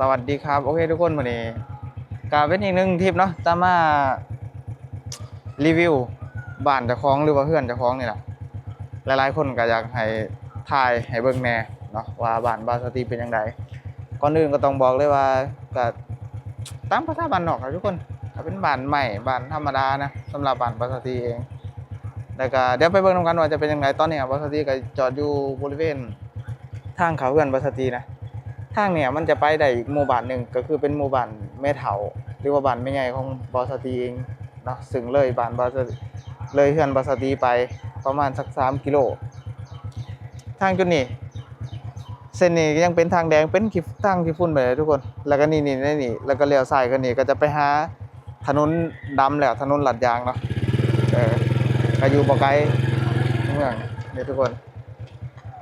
สวัสดีครับ โอเคทุกคนวันนี้ก็เป็นอีกหนึ่งทริปเนาะจะมารีวิวบ้านเจ้าของหรือว่าเพื่อนเจ้าของนี่แหละหลายๆคนก็อยากให้ถ่ายให้เบิ่งแน่เนาะว่าบ้านบาสตีเป็นยังไงก่อนอื่นก็ต้องบอกเลยว่าก็ตามภาษาบ้านนอกครับทุกคนก็เป็นบ้านใหม่บ้านธรรมดานะสำหรับบ้านบาสตีเองแล้วก็เดี๋ยวไปเบิ่งนำกันว่าจะเป็นยังไงตอนนี้บาสตีก็จอดอยู่บริเวณทางเขาเพื่อนบาสตีนะ ทางเนี่ยมันจะไปได้อีกหมู่บ้านหนึ่งก็คือเป็นหมู่บ้านแม่เถาหรือว่าบ้านแม่ใหญ่ของบอสตีเองเนาะซึ่งเลยบ้านบอสเลยเฮือนบอสตีไปประมาณสักสามกิโลทางจุดนี้เส้นนี้ยังเป็นทางแดงเป็นขีทางที่ฝุ่นไปเลยทุกคน แล้วก็นี่นี่นี่นี่แล้วก็เลี้ยวซ้ายกันนี่ก็จะไปหาถนนดำแล้วถนนหลัดยางเนาะเออก็อยู่บ่ไกลเมืองนี่ทุกคน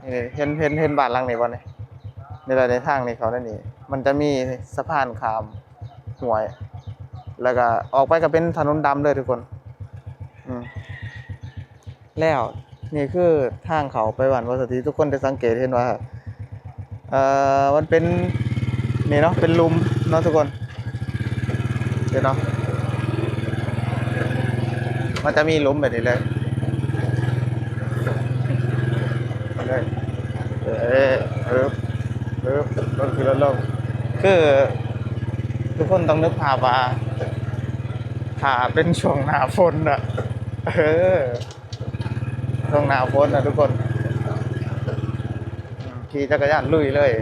นี่เห็นเห็นเห็นบ้านหลังนี้บ่เนี่ย ในระในทางนี้เขานั่นนี่ มันจะมีสะพานขามห้วย แล้วก็ออกไปก็เป็นถนนดำเลยทุกคน อืมแล้วนี่คือทางเขาไปหวานวัสติทุกคนได้สังเกตเห็นว่าเอ่อมันเป็นนี่เนาะเป็นลุมเนาะทุกคนเดี๋ยวเนาะมันจะมีลุมแบบนี้เลยเออเออ เออ รถคือรถลงคือทุกคนต้องนึกภาพว่าถ้าเป็นช่วงหนาฝนอะเออช่วงหนาฝนอะทุกคนขี่จักรยานลุยเลย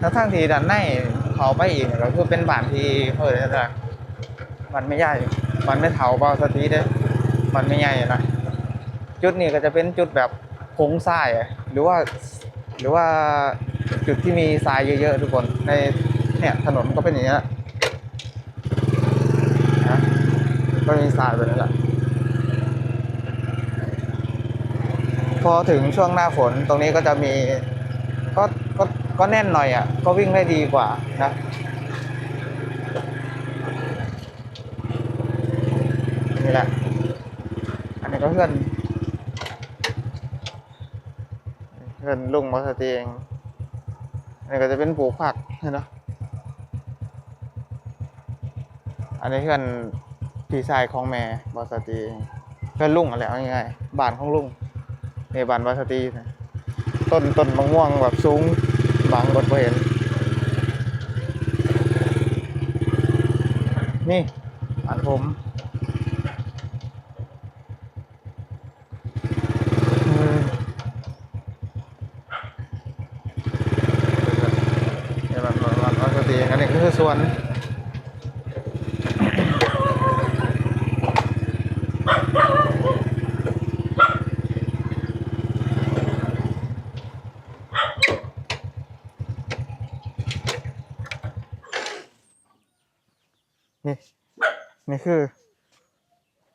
แล้วทางที่ด้านในเขาไปอีกเนี่ยก็คือเป็นบ้านที่เฮ้ยนะบ้านไม่ใหญ่บ้านไม่เถาเบาสตีเด้บ้านไม่ใหญ่นะจุดนี้ก็จะเป็นจุดแบบโค้งทรายหรือว่า หรือว่า จุดที่มีทรายเยอะๆทุกคนในเนี่ยถนนก็เป็นอย่างนี้แหละนะก็มีทรายแบบนี้แหละพอถึงช่วงหน้าฝนตรงนี้ก็จะมีก็ก็ก็แน่นหน่อยอะ ก็วิ่งได้ดีกว่านะนี่แหละ อันนี้ก็เพื่อนเพื่อนลุงมาสตีเอง นนี้ก็จะเป็นปลูกผักเนาะอันนี้เพื่อนพี่ชายของแม่บอสตีเพื่อนลุงอะไรเอาง่ายๆบ้านของลุงนี่บ้านบอสตีนะต้นต้นมะม่วงแบบสูงบางบนบ่เห็น นี่บ้านผมอืม เนี่ยมันมันมันมันก็ตีอันนี้ก็คือส่วนนี่นี่ คือ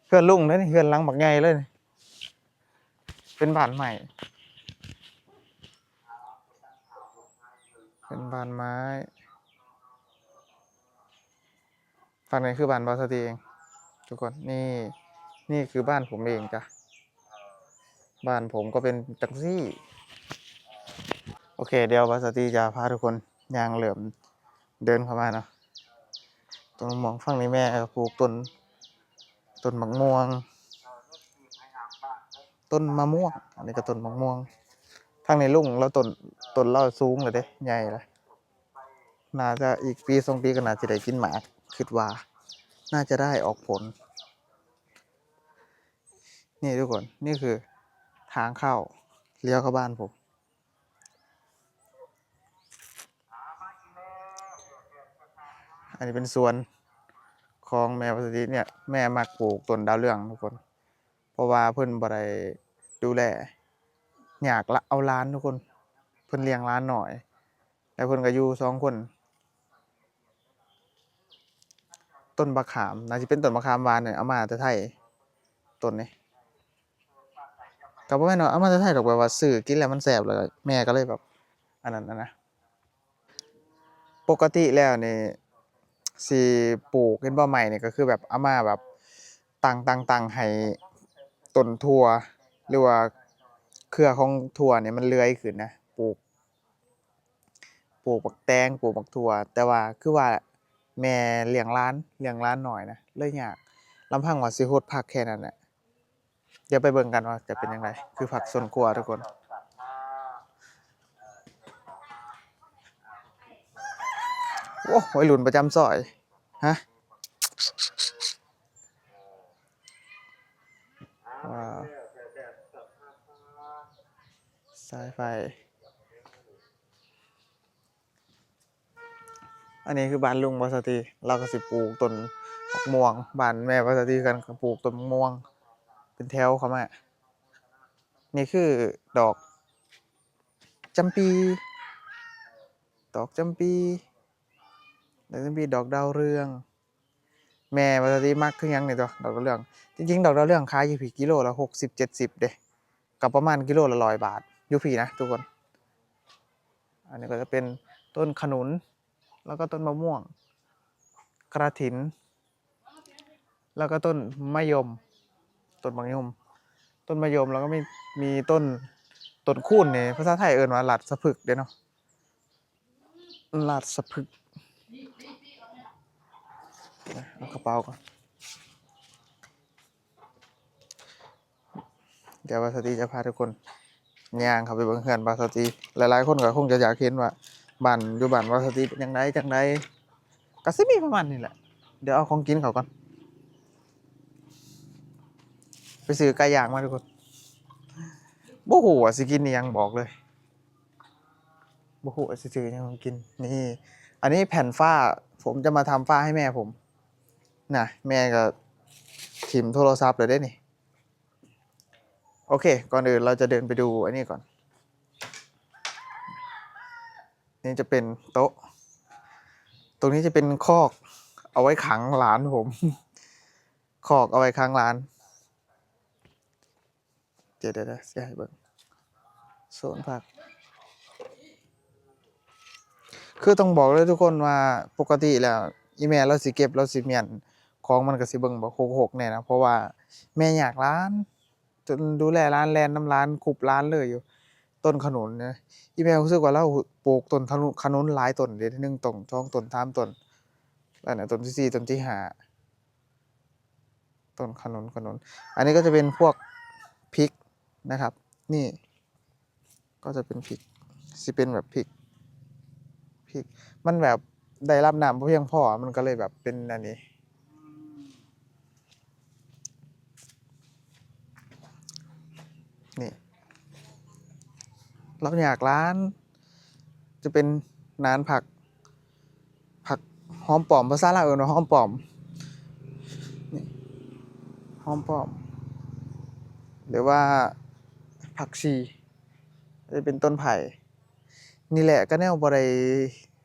เพื่อนลุงนะนี่เพื่อนลังบักใหญ่เลย เป็นบ้านใหม่ เป็นบ้านไม้ฝั่งนี้คือบ้านบอสตีเอง ทุกคนนี่นี่คือบ้านผมเองจ้ะบ้านผมก็เป็นจังซี่ โอเค เดี๋ยวบอสตีจะพาทุกคนยางเหลื่อมเดินเข้ามาเนาะ ตรงมองฝั่งนี้แม่ก็ปลูกต้นต้นมะม่วง ต้นมะม่วง อันนี้ก็ต้นมะม่วงทางในลุ่งแล้วต้นต้นเราสูงเลยเด้ใหญ่เลยน่าจะอีกปีสองปีก็น่าจะได้กินหมากคิดว่า น่าจะได้ออกผล นี่ทุกคนนี่คือทางเข้าเลี้ยวเข้าบ้านผมอันนี้เป็นสวน ของแม่ประสิทธิ์เนี่ยแม่มักปลูกต้นดาวเรืองทุกคน เพราะว่าเพิ่นบ่ได้ดูแลอยากละเอาร้านทุกคน เพิ่นเลี้ยงร้านหน่อย แล้วเพิ่นก็อยู่สองคน ต้นบักขามน่าจะเป็นต้นบักขามหวานเนี่ยเอามาแต่ไทยต้นนี้ก็บ่แม่นว่าเอามาแต่ไทยดอกแบบว่าซื้อกินแล้วมันแซ่บเลยแม่ก็เลยแบบอันนั้นนะนะปกติแล้วนี่ สิปลูกเห็นบ่ใหม่นี่ก็คือแบบเอามาแบบตังตังตังให้ต้นทั่วหรือว่าเครือของถั่วเนี่ยมันเลื้อยขึ้นนะปลูก ปลูกบักแตงปลูกบักถั่ว แต่ว่าคือว่าแม่เลี้ยงร้านเลี้ยงร้านหน่อยนะเลยยากลำพังว่าสิโฮดผักแค่นั้นน่ะเดี๋ยวไปเบิ่งกันว่าจะเป็นจังไดคือผักสวนครัวทุกคน โอ้วัยรุ่นประจำซอย ฮะว้าวสายไฟ อันนี้คือบ้านลุงบาสติเราก็สิปลูกต้นมะม่วงบ้านแม่บาสติกันปลูกต้นมะม่วง เป็นแถวเขามานี่คือดอกจำปี ดอกจำปี ดอกจำปีดอกดาวเรือง แม่บาติมักคือหยังเนี่ยตัวดอกดาวเรือง จริงๆ ดอกดาวเรืองขายอยู่พี่กิโลละหกสิบเจ็ดสิบเด้กับประมาณกิโลละร้อยบาทอยู่ผีนะทุกคน อันนี้ก็จะเป็นต้นขนุน แล้วก็ต้นมะม่วง กระถิน แล้วก็ต้นมะยม ต้นมะยม ต้นมะยมแล้วก็มีมีต้นต้นคูนเนี่ยภาษาไทยเอิ้นว่าหลัดสะพึกเด้เนาะหลัดสะพึก เอากระเป๋าก่อนเดี๋ยวบาสติจะพาทุกคนย่างเข้าไปเบิ่งเฮือนบาสติหลายๆ คนก็คงจะอยากเห็นว่าบ้านอยู่บ้านบาสติเป็นจังไดจังไดก็สิมีประมาณนี้แหละ เดี๋ยวเอาของกินเขาก่อน ไปซื้อไก่ย่างมาทุกคนบ่ฮู้ว่าสิกินอิหยังบอกเลยบ่ฮู้ว่าสิซื้ออิหยังกินนี่ อันนี้แผ่นฝ้าผมจะมาทำฝ้าให้แม่ผม นะแม่ก็ถิมโทรศัพท์เลยได้นี่ โอเค ก่อนอื่นเราจะเดินไปดูอันนี้ก่อน นี่จะเป็นโต๊ะ ตรงนี้จะเป็นคอกเอาไว้ขังหลานผม คอกเอาไว้ขังหลานเดี๋ยวเดี๋ยวเดี๋ยวเสียให้เบิ่งโซนผัก คือต้องบอกเลยทุกคนว่าปกติแล้วอีแม่เราสิเก็บเราสิเมียน ของมันก็สิเบิ่งบ่หกๆแน่นะเพราะว่าแม่อยากร้าน จนดูแลร้านแลนน้ำร้านคุบร้านเลยอยู่ ต้นขนุนนะอีแม่รู้สึกว่าเราปลูกต้นขนุนขนุนหลายต้นเดี๋ยวที่หนึ่งต้นสองต้นสามต้นแล้วเนี่ยต้นที่สี่ต้นที่ห้าต้นขนุนขนุน อันนี้ก็จะเป็นพวกพริกนะครับ นี่ ก็จะเป็นพริกสิเป็นแบบพริกพริก มันแบบได้รับน้ำเพียงพอมันก็เลยแบบเป็นอันนี้ ราอยากร้าน จะเป็นนานผัก ผักหอมปลอมภาษาลาวเอิ้นว่าหอมปลอมนี่หอมปลอม หรือว่าผักชีจะเป็นต้นไผ่นี่แหละก็แนวบ่ได้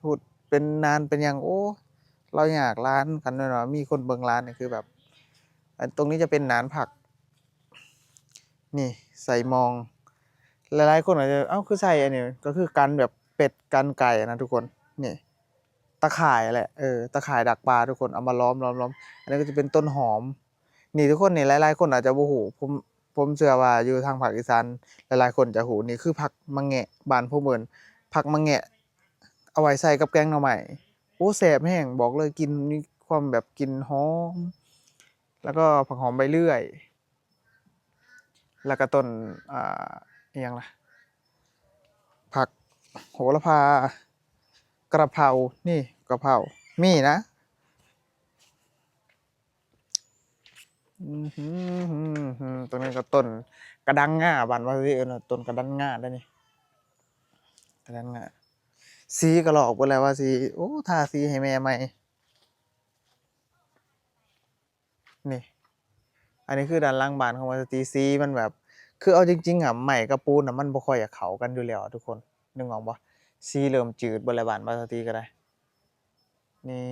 พูดเป็นนานเป็นหยังโอ้เราอยากร้านกันด้วยเนาะมีคนเบิ่งร้านเนี่ยคือแบบตรงนี้จะเป็นนานผัก นี่ใส่มอง หลายๆคนอาจจะเอ้าคือใส่อันนี้ก็คือกันแบบเป็ดกันไก่นะทุกคนนี่ตะข่ายแหละเออตะข่ายดักปลาทุกคนเอามาล้อมล้อมล้อมอันนี้ก็จะเป็นต้นหอม นี่ทุกคนนี่หลาย ๆ คนอาจจะบ่ฮู้ผมผมเชื่อว่าอยู่ทางภาคอีสานหลายๆคนจะฮู้นี่คือผักมังแงะบานผมเอิ้นผักมังแงะ เอาไว้ใส่กับแกงหน่อไม้โอ้แซ่บแห้งบอกเลยกินมีความแบบกินหอม แล้วก็ผักหอมใบเลื่อย แล้วก็ต้นอ่า อิหยังล่ะ ผักโหระพากระเพรา นี่กระเพรา มีนะตรงนี้ก็ต้นกระดังง่าบ้านว่าสิเอิ้นว่าต้นกระดังง่าได้นี่กระดังง่าสีก็หลอกไปแล้วว่าสีโอ้ทาสีให้แม่ใหม่นี่ อันนี้คือด้านล่างบานของวาสตีสีมันแบบ คือเอาจริงๆอะใหม่กับปูนอะมันบ่ค่อยอยากเข้ากันอยู่แล้วทุกคนนึกออกบ่สีเริ่มจืดบิดแล้วบ้านวาสตีก็ได้ นี่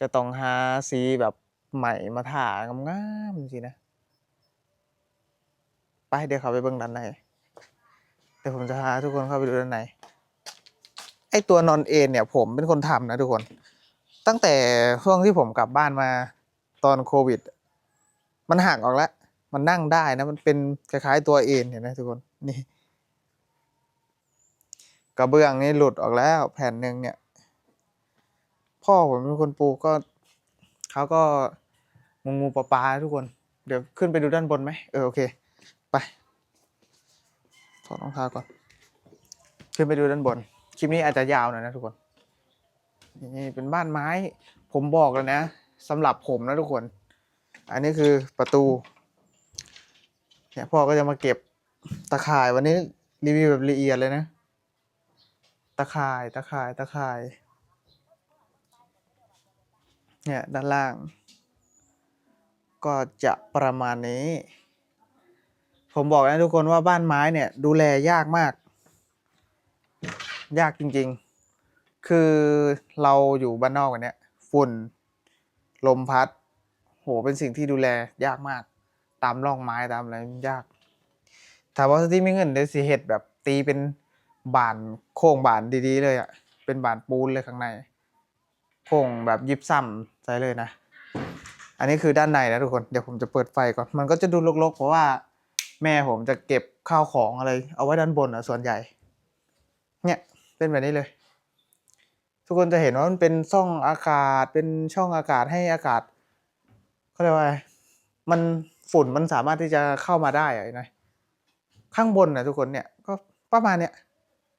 จะต้องหาสีแบบใหม่มาทางามๆจังซี่นะ ไปเดี๋ยวเข้าไปเบิ่งด้านในเดี๋ยวผมจะพาทุกคนเข้าไปดูด้านในไอตัวนอนเอนเนี่ยผมเป็นคนทำนะทุกคน ตั้งแต่ช่วงที่ผมกลับบ้านมาตอนโควิด มันหักออกแล้ว มันนั่งได้นะมันเป็นคล้ายๆตัวเอ็นเห็นไหมทุกคนนี่กระเบื้องนี่หลุดออกแล้วแผ่นหนึ่งเนี่ย พ่อผมเป็นคนปลูกก็เขาก็งูงูปลาปลาทุกคน เดี๋ยวขึ้นไปดูด้านบนไหมเออโอเค ไปถอดรองเท้าก่อน ขึ้นไปดูด้านบน คลิปนี้อาจจะยาวหน่อยนะทุกคน นี่เป็นบ้านไม้ ผมบอกแล้วนะสำหรับผมนะทุกคน อันนี้คือประตู เนี่ยพ่อก็จะมาเก็บตะข่ายวันนี้รีวิวแบบละเอียดเลยนะ ตะข่ายตะข่ายตะข่าย เนี่ยด้านล่าง ก็จะประมาณนี้ ผมบอกนะทุกคนว่าบ้านไม้เนี่ยดูแลยากมาก ยากจริงๆ คือเราอยู่บ้านนอกกันเนี่ยฝุ่น ลมพัด โหเป็นสิ่งที่ดูแลยากมาก ตามร่องไม้ตามอะไรมันยากถามว่าที่ไม่เงินได้สิเห็ดแบบตีเป็นบานโค้งบานดีๆ เลยอะ่ะเป็นบานปูนเลยข้างใน โค้งแบบยิบซ้ำใส่เลยนะ อันนี้คือด้านในนะทุกคนเดี๋ยวผมจะเปิดไฟก่อนมันก็จะดูรกๆ เพราะว่าแม่ผมจะเก็บข้าวของอะไร เอาไว้ด้านบนอะส่วนใหญ่ เนี่ยเป็นแบบนี้เลย ทุกคนจะเห็นว่ามันเป็นช่องอากาศเป็นช่องอากาศให้อากาศเขาเรียกว่ามัน ฝุ่นมันสามารถที่จะเข้ามาได้อะนะข้างบนนะทุกคนเนี่ยก็ประมาณเนี้ย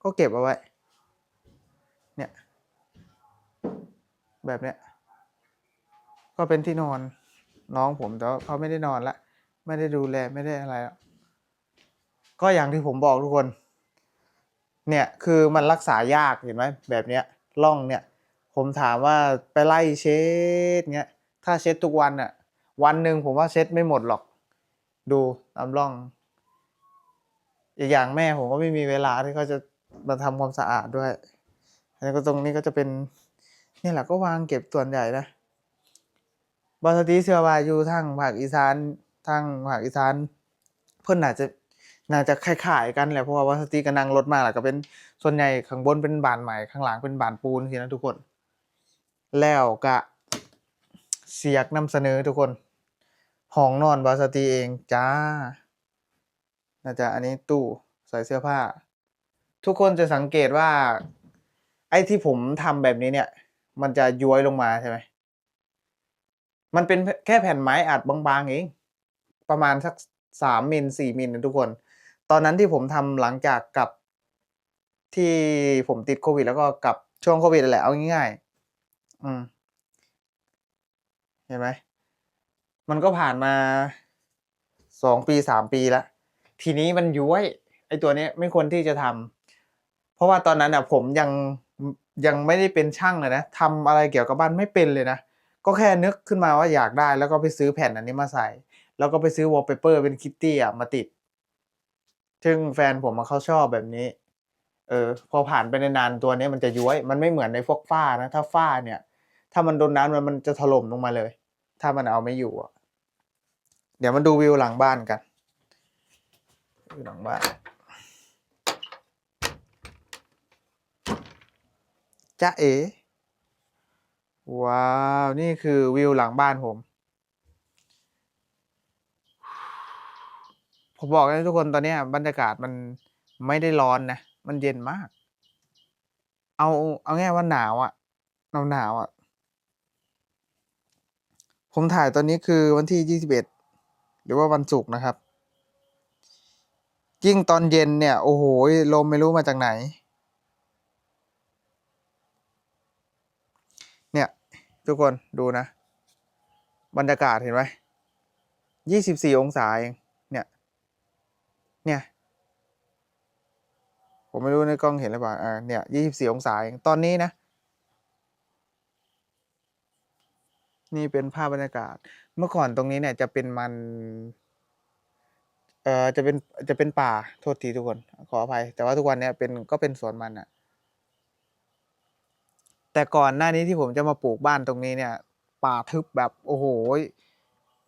ก็เก็บเอาไว้ เนี่ย แบบเนี้ยก็เป็นที่นอนน้องผมแต่ว่าเขาไม่ได้นอนละไม่ได้ดูแลไม่ได้อะไรแล้วก็อย่างที่ผมบอกทุกคน เนี่ยคือมันรักษายากเห็นไหมแบบเนี้ยร่องเนี่ย ผมถามว่าไปไล่เช็ดเงี้ยถ้าเช็ดทุกวันอะ วันหนึ่งผมว่าเช็ดไม่หมดหรอก ดูตามร่อง อีกอย่างแม่ผมก็ไม่มีเวลาที่เขาจะมาทำความสะอาดด้วยแล้วก็ตรงนี้ก็จะเป็นนี่แหละก็วางเก็บส่วนใหญ่นะบอสตีเชื่อว่าอยู่ทางภาคอีสานทางภาคอีสานเพื่อนน่าจจะน่าจะคล้ายๆกันแหละเพราะว่าวัสติก็นั่งรถมาแหละก็เป็นส่วนใหญ่ข้างบนเป็นบานใหม่ข้างหลังเป็นบานปูนทีนะทุกคน แล้วก็เสียกนำเสนอทุกคน ห้องนอนวาสติเองจ้าน่าจะอันนี้ตู้ใส่เสื้อผ้า ทุกคนจะสังเกตว่า ไอ้ที่ผมทำแบบนี้เนี่ย มันจะย้วยลงมาใช่ไหมมันเป็นแค่แผ่นไม้อัดบางๆเองประมาณสักสามมิลสี่มิลนะทุกคน ตอนนั้นที่ผมทำหลังจากกลับที่ผมติดโควิด แล้วก็กลับช่วงโควิดแหละเอาง่ายๆอืมเห็นไหม มันก็ผ่านมาสองปีสามปีแล้ว ทีนี้มันย้วยไอตัวนี้ไม่ควรที่จะทำเพราะว่าตอนนั้นอะผมยังยังไม่ได้เป็นช่างเลยนะทำอะไรเกี่ยวกับบ้านไม่เป็นเลยนะก็แค่นึกขึ้นมาว่าอยากได้ แล้วก็ไปซื้อแผ่นอันนี้มาใส่ แล้วก็ไปซื้อวอลเปเปอร์เป็นคิตตี้อะมาติด ซึ่งแฟนผมอะเขาชอบแบบนี้ เออ พอผ่านไปนานๆตัวนี้มันจะย้วย มันไม่เหมือนในพวกฝ้านะ ถ้าฝ้าเนี่ย ถ้ามันโดนน้ำมันมันจะถล่มลงมาเลย ถ้ามันเอาไม่อยู่อะ เดี๋ยวมาดูวิวหลังบ้านกันวิวหลังบ้าน จ้าเอ๋ว้าว นี่คือวิวหลังบ้านผม ผมบอกเลยทุกคนตอนนี้บรรยากาศมันไม่ได้ร้อนนะ มันเย็นมาก เอาเอาง่ายว่าหนาวอะ่ะหนาวหนาวๆอะ ผมถ่ายตอนนี้คือวันที่ยี่สิบเอ็ด หรือว่าวันศุกร์นะครับ ยิ่งตอนเย็นเนี่ย โอ้โห ลมไม่รู้มาจากไหน เนี่ย ทุกคนดูนะ บรรยากาศเห็นไหมยี่สิบสี่องศาเอง เนี่ย เนี่ย ผมไม่รู้ในกล้องเห็นหรือเปล่าอ่าเนี่ยยี่สิบสี่องศาเอง ตอนนี้นะ นี่เป็นภาพบรรยากาศ เมื่อก่อนตรงนี้เนี่ยจะเป็นมันเอ่อจะเป็นจะเป็นป่าโทษทีทุกคน ขออภัย แต่ว่าทุกวันเนี้ยเป็นก็เป็นสวนมันอะแต่ก่อนหน้านี้ที่ผมจะมาปลูกบ้านตรงนี้เนี่ย ป่าทึบแบบโอ้โห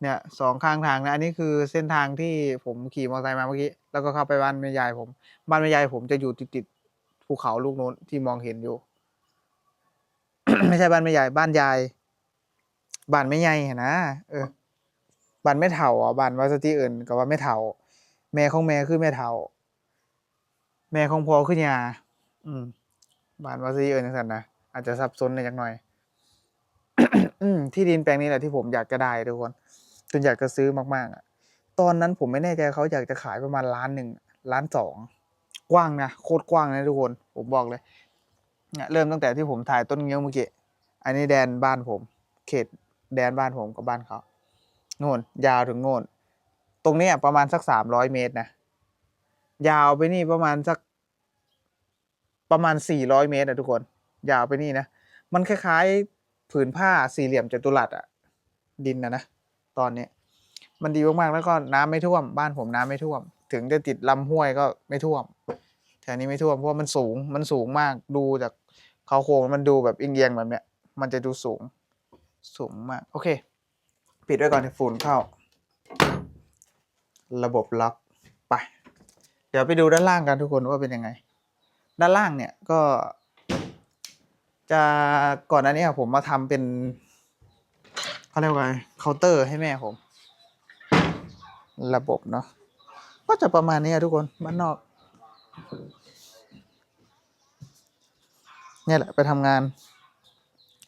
เนี่ยสองข้างทางนะอันนี้คือเส้นทางที่ผมขี่มอเตอร์ไซค์มาเมื่อกี้แล้วก็เข้าไปบ้านแม่ยายผม บ้านแม่ยายผมจะอยู่ติดติดๆภูเขาลูกโน้นที่มองเห็นอยู่ ไม่ใช่บ้านแม่ยายบ้านยาย บ้านแม่ยายหั้นนะเออบ้านแม่เฒ่าอะบ้านว่าสติอื่นก็ว่าแม่เฒ่า แม่ของแม่คือแม่เฒ่า แม่ของพ่อคือย่าอืมบ้านวาซีเอิญสันนะอาจจะสับสนในจักหน่อย อืมที่ดินแปลงนี้แหละที่ผมอยากจะได้ทุกคนจนอยากจะซื้อมากๆอะ ตอนนั้นผมไม่แน่ใจเขาอยากจะขายประมาณล้านหนึ่งล้านสองกว้างนะโคตรกว้างนะทุกคน ผมบอกเลยเนี่ยเริ่มตั้งแต่ที่ผมถ่ายต้นเงี้ยวเมื่อกี้อันนี้แดนบ้านผม เขต แดนบ้านผมกับบ้านเขาโน่นยาวถึงโน่น ตรงนี้ประมาณสักสามร้อยเมตรนะ ยาวไปนี่ประมาณสัก ประมาณสี่ร้อยเมตรอะทุกคน ยาวไปนี่นะ มันคล้ายๆผืนผ้าสี่เหลี่ยมจัตุรัสอะดินนะนะตอนนี้มันดีมากๆแล้วก็น้ำไม่ท่วม บ้านผมน้ำไม่ท่วม ถึงจะติดลำห้วยก็ไม่ท่วมแถวนี้ไม่ท่วมเพราะมันสูงมันสูงมากดูจากเขาโครงมันดูแบบเอียงๆแบบเนี้ย มันจะดูสูง สูงมาก โอเค ปิดไว้ก่อนเดี๋ยวฝุ่นเข้า ระบบล็อกไป เดี๋ยวไปดูด้านล่างกันทุกคนว่าเป็นยังไง ด้านล่างเนี่ยก็ จะก่อนหน้านี้ผมมาทำเป็นเขาเรียกว่าไงเคาน์เตอร์ให้แม่ผม ระบบเนาะก็จะประมาณนี้ทุกคนบ้านนอกเนี่ยแหละไปทำงาน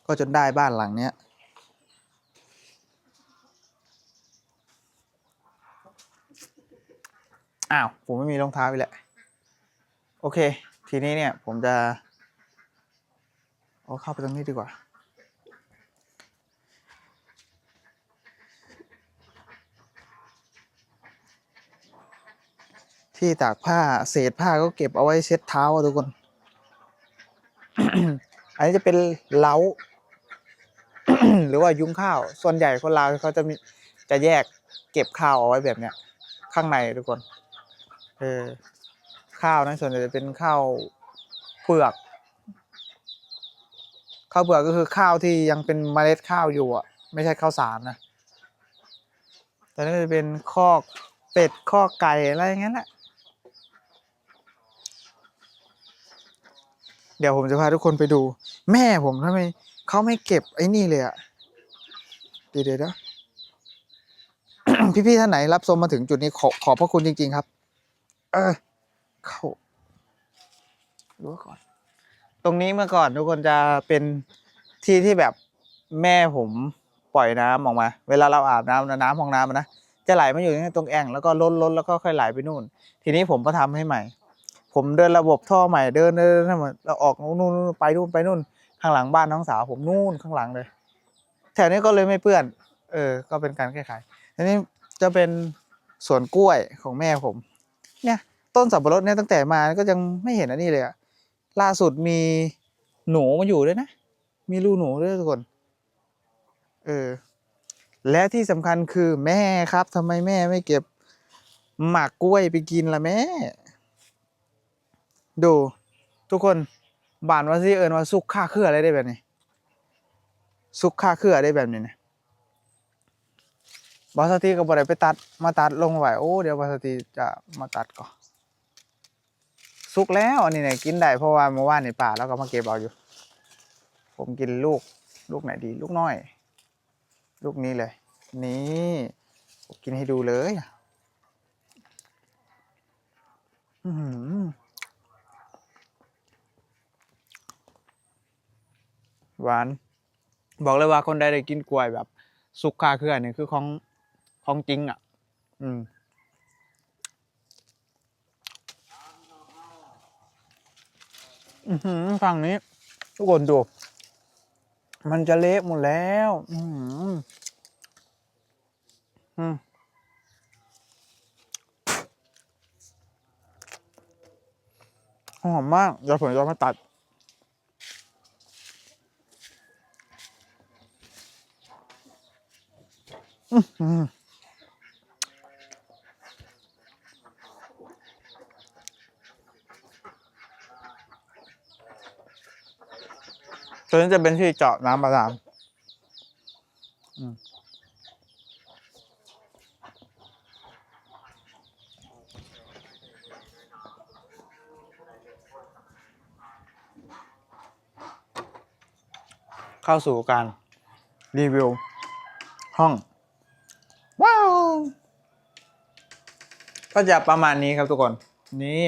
ก็จนได้บ้านหลังเนี้ย อ้าว ผมไม่มีรองเท้าอีกแหละโอเค ทีนี้เนี่ยผมจะเอาเข้าไปตรงนี้ดีกว่า ที่ตากผ้าเศษผ้าก็เก็บเอาไว้เช็ดเท้าทุกคน อันนี้จะเป็นเล้า หรือว่ายุ้งข้าว ส่วนใหญ่คนลาวเขาจะมีจะแยกเก็บข้าวเอาไว้แบบเนี้ย ข้างในทุกคน เออข้าวนั้นส่วนใหญ่จะเป็นข้าวเปลือก ข้าวเปลือกก็คือข้าวที่ยังเป็นเมล็ดข้าวอยู่อะ ไม่ใช่ข้าวสารนะแต่นี่จะเป็นคอกเป็ดคอกไก่อะไรอย่างนั้นแหละเดี๋ยวผมจะพาทุกคนไปดู แม่ผมทำไมเขาไม่เก็บไอ้นี่เลยอะเดี๋ยวเดี๋ยวนะพี่ๆท่านไหนรับชมมาถึงจุดนี้ขอขอบพระคุณจริง ๆ ครับ เออเข้าดูก่อน ตรงนี้เมื่อก่อนทุกคนจะเป็นที่ที่แบบแม่ผมปล่อยน้ำออกมา เวลาเราอาบน้ำนะน้ำห้องน้ำนะจะไหลมาอยู่ตรงแอ่งแล้วก็ล้นล้นแล้วก็ค่อยไหลไปนู่น ทีนี้ผมก็ทำให้ใหม่ ผมเดินระบบท่อใหม่เดินเดินทำไมเราออกนู่นนู่นนู่นไปนู่นไปนู่น ข้างหลังบ้านน้องสาวผมนู่นข้างหลังเลยแถวนี้ก็เลยไม่เปื้อน เออ ก็เป็นการแก้ไขทีนี้จะเป็นสวนกล้วยของแม่ผม เนี่ยต้นสับปะรดเนี่ยตั้งแต่มาก็ยังไม่เห็นอันนี้เลยอะล่าสุดมีหนูมาอยู่ด้วยนะ มีลูกหนูด้วยทุกคนเออและที่สำคัญคือแม่ครับทำไมแม่ไม่เก็บ หมากกล้วยไปกินล่ะแม่ ดู ทุกคนบานว่าสิเอิญว่าซุกค่าเครืออะไรได้แบบนี้ซุกค่าเครือได้แบบนี้นะ บอสตีก็บ่ได้ไปตัดมาตัดลงไว้โอ้เดี๋ยวบอสตีจะมาตัดก่อนซุกแล้วอันนี้เนี่ยกินได้เพราะว่าเมื่อวานในป่าแล้วก็มาเก็บเอาอยู่ ผมกินลูกลูกไหนดี ลูกน้อย ลูกนี้เลย นี่ผมกินให้ดูเลยอือหือหวาน บอกเลยว่าคนใดได้กินกล้วยแบบ สุกคาเครือเนี่คือของ ของจริงอะ อืมอือหือฝั่งนี้ ทุกคนดู มันจะเละหมดแล้ว อือหืออืมหอมมากเดี๋ยวผมจะมาตัด อืม ตัวนี้จะเป็นที่เจาะน้ำบาดาลเข้าสู่การรีวิว ห้อง ว้าว ก็จะประมาณนี้ครับทุกคน นี่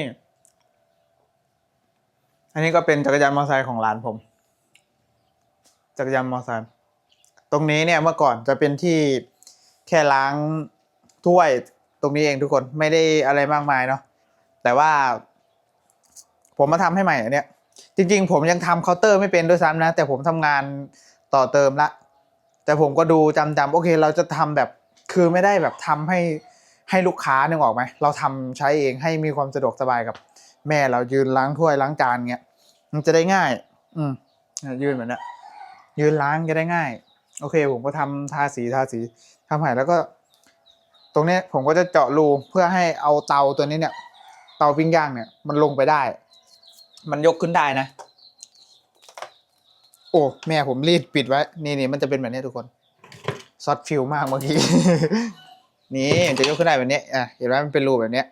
อันนี้ก็เป็นจักรยานมอเตอร์ไซค์ของร้านผม จักรยานมอเตอร์ไซค์ตรงนี้เนี่ยเมื่อก่อนจะเป็นที่แค่ล้างถ้วยตรงนี้เองทุกคนไม่ได้อะไรมากมายเนาะแต่ว่า ผมมาทำให้ใหม่อันเนี้ยจริง ๆ ผมยังทำเคาน์เตอร์ไม่เป็นด้วยซ้ำนะ แต่ผมทำงานต่อเติมละ แต่ผมก็ดูจำจำโอเค เราจะทำแบบคือไม่ได้แบบทำให้ให้ลูกค้านึกออกไหมเราทำใช้เองให้มีความสะดวกสบายกับ แม่เรายืนล้างถ้วยล้างจานเงี้ยมันจะได้ง่าย อืมยยืนเหมือนเนี้ย ยืนล้างจะได้ง่าย โอเค ผมก็ทำทาสีทาสีทำใหม่แล้วก็ ตรงนี้ผมก็จะเจาะรูเพื่อให้เอาเตาตัวนี้เนี่ย เตาปิ้งย่างเนี่ย มันลงไปได้ มันยกขึ้นได้นะ โอ้แม่ผมรีดปิดไว้ นี่นี่มันจะเป็นแบบนี้ทุกคนซอสฟิลมากเมื่อกี้นี่จะยกขึ้นได้แบบนี้อะเห็นไหมมันเป็นรูแบบเนี้ย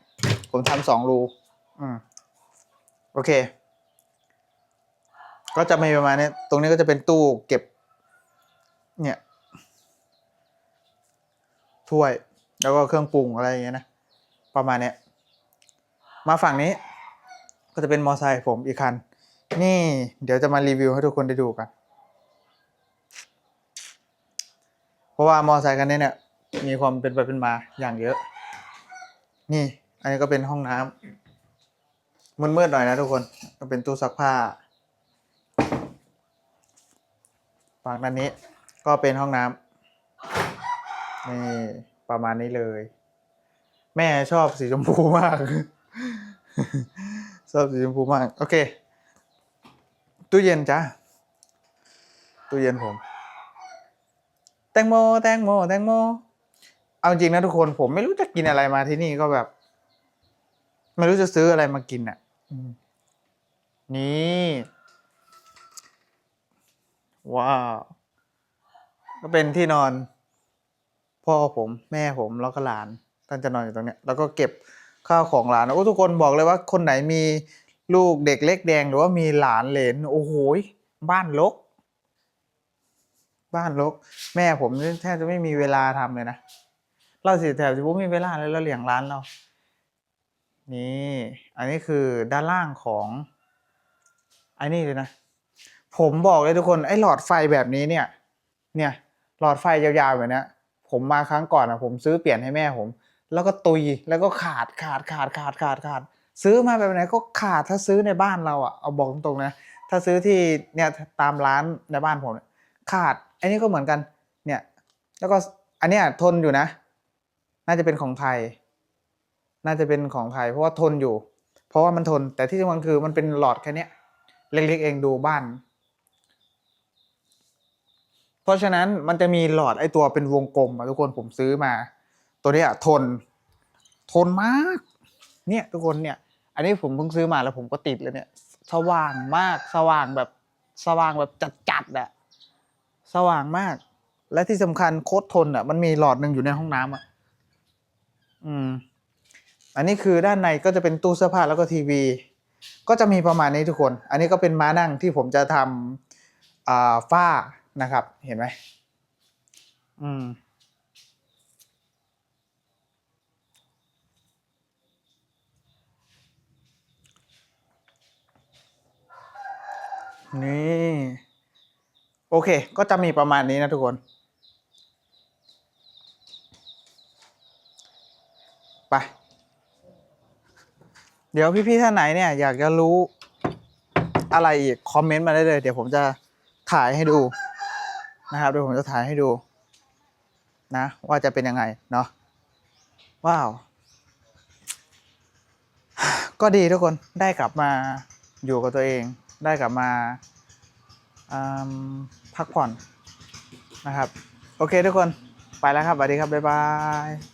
ผมทำสองรู อืม โอเค ก็จะมีประมาณนี้ ตรงนี้ก็จะเป็นตู้เก็บ เนี่ย ถ้วย แล้วก็เครื่องปรุงอะไรอย่างเงี้ยนะ ประมาณเนี้ย มาฝั่งนี้ ก็จะเป็นมอไซค์ผมอีกคัน นี่เดี๋ยวจะมารีวิวให้ทุกคนได้ดูกัน เพราะว่ามอไซค์คันนี้เนี่ย มีความเป็นไปเป็นมาอย่างเยอะ นี่ อันนี้ก็เป็นห้องน้ำมืดๆหน่อยนะทุกคน ก็เป็นตู้ซักผ้า ฝั่งด้านนี้ก็เป็นห้องน้ำนี่ประมาณนี้เลย แม่ชอบสีชมพูมาก ชอบสีชมพูมาก โอเค ตู้เย็นจ้าตู้เย็นผม แตงโม แตงโม แตงโม เอาจริงนะทุกคนผมไม่รู้จะกินอะไรมาที่นี่ก็แบบ ไม่รู้จะซื้ออะไรมากินอะนี่ ว้าว ก็เป็นที่นอน พ่อผมแม่ผมแล้วก็หลานท่านจะนอนอยู่ตรงเนี้ยแล้วก็เก็บข้าวของหลานโอ้ทุกคนบอกเลยว่าคนไหนมีลูกเด็กเล็กแดงหรือว่ามีหลานเหลนโอ้โหบ้านรกบ้านรกแม่ผมแทบจะไม่มีเวลาทำเลยนะเราสิแถบจะไม่มีเวลาเลยเราเลี้ยงร้านเรา นี่ อันนี้คือด้านล่างของไอ้นี่เลยนะ ผมบอกเลยทุกคนไอ้หลอดไฟแบบนี้เนี่ย เนี่ยหลอดไฟยาวๆแบบนี้ผมมาครั้งก่อนอะผมซื้อเปลี่ยนให้แม่ผม แล้วก็ตุยแล้วก็ขาดขาดขาดขาดขาดขาด ซื้อมาแบบไหนก็ขาดถ้าซื้อในบ้านเราอะเอาบอกตรงๆนะถ้าซื้อที่เนี่ยตามร้านในบ้านผมขาดอันนี้ก็เหมือนกันเนี่ยแล้วก็อันเนี้ยทนอยู่นะ น่าจะเป็นของไทย น่าจะเป็นของไทย เพราะว่าทนอยู่ เพราะว่ามันทนแต่ที่สำคัญคือมันเป็นหลอดแค่เนี้ยเล็กๆเองดูบ้าน เพราะฉะนั้นมันจะมีหลอดไอตัวเป็นวงกลมอะทุกคนผมซื้อมา ตัวนี้ยทน ทนมาก เนี่ยทุกคนเนี่ย อันนี้ผมเพิ่งซื้อมาแล้วผมก็ติดเลยเนี่ย สว่างมากสว่างแบบสว่างแบบจัดๆอะสว่างมาก และที่สำคัญโคตรทนอะมันมีหลอดหนึ่งอยู่ในห้องน้ำอะอืม อันนี้คือด้านในก็จะเป็นตู้เสื้อผ้าแล้วก็ทีวี ก็จะมีประมาณนี้ทุกคน อันนี้ก็เป็นม้านั่งที่ผมจะทำอ่าฝ้า นะครับ เห็นไหมอืมนี่โอเค ก็จะมีประมาณนี้นะทุกคน ไป เดี๋ยวพี่ๆท่านไหนเนี่ย อยากจะรู้อะไรอีก คอมเมนต์มาได้เลย เดี๋ยวผมจะถ่ายให้ดู นะครับเดี๋ยวผมจะถ่ายให้ดู นะ ว่าจะเป็นยังไงเนาะว้าว ก็ดีทุกคนได้กลับมาอยู่กับตัวเอง ได้กลับมาพักผ่อนนะครับ โอเคทุกคนไปแล้วครับสวัสดีครับ บ๊ายบาย